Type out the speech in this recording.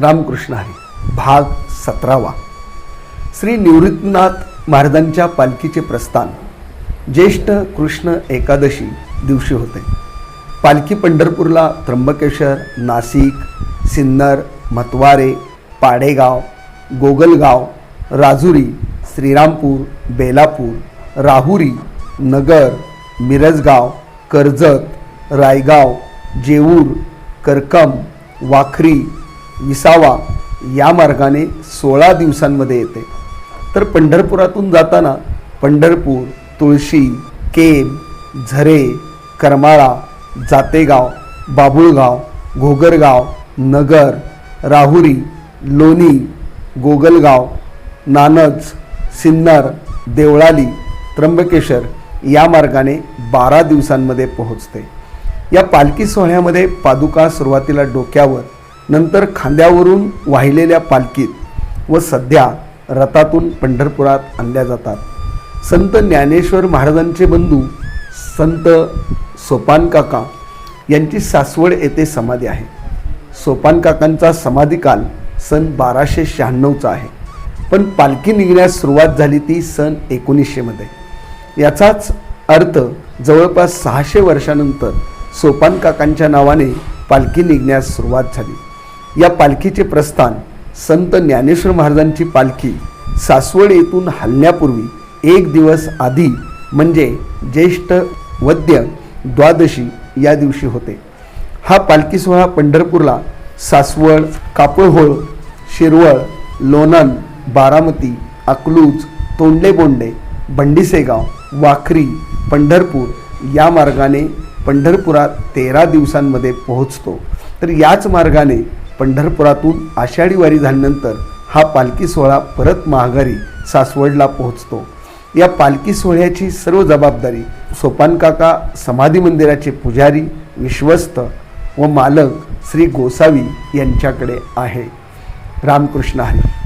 रामकृष्ण हरी भाग सतरावा. श्री निवृत्तीनाथ महाराजांच्या पालखीचे प्रस्थान. ज्येष्ठ कृष्ण एकादशी दिवशी होते. पालखी पंढरपूरला त्र्यंबकेश्वर नाशिक सिन्नर मतवारे पाडेगाव गोगलगाव राजुरी श्रीरामपूर बेलापूर राहुरी नगर मिरजगाव कर्जत रायगाव जेऊर करकम वाखरी विसावा या मार्गाने सोळा दिवसांमध्ये येते. तर पंढरपुरातून जाताना पंढरपूर तुळशी केम झरे करमाळा जातेगाव बाबुळगाव घोगरगाव नगर राहुरी लोणी गोगलगाव नानज सिन्नर देवळाली त्र्यंबकेश्वर या मार्गाने बारा दिवसांमध्ये पोहोचते. या पालखी सोहळ्यामध्ये पादुका सुरुवातीला डोक्यावर नंतर खांद्यावरून वाहिलेल्या पालखीत व सध्या रथातून पंढरपुरात आणल्या जातात. संत ज्ञानेश्वर महाराजांचे बंधू संत सोपान काका यांची सासवड येथे समाधी आहे. सोपान काकांचा समाधीकाल सन बाराशे शहाण्णवचा आहे. पण पालखी निघण्यास सुरुवात झाली ती सन एकोणीसशेमध्ये याचाच अर्थ जवळपास सहाशे वर्षानंतर सोपान काकांच्या नावाने पालखी निघण्यास सुरुवात झाली. या पालखीचे प्रस्थान संत ज्ञानेश्वर महाराजांची पालखी सासवड येथून हलण्यापूर्वी एक दिवस आधी म्हणजे ज्येष्ठ वद्य द्वादशी या दिवशी होते. हा पालखी सोहळा पंढरपूरला सासवड कापळहोळ शिरवळ लोणंद बारामती अकलूज तोंडले बोंडे वाखरी पंढरपूर या मार्गाने पंढरपुरात तेरा दिवसांमध्ये पोहोचतो. तर याच मार्गाने पंढरपुरातून आषाढी वारी झाल्यानंतर हा पालखी सोहळा परत महागारी सासवडला पोहोचतो. या पालखी सोहळ्याची सर्व जबाबदारी सोपानकाका समाधी मंदिराचे पुजारी विश्वस्त व मालक श्री गोसावी यांच्याकडे आहे. रामकृष्ण हरी.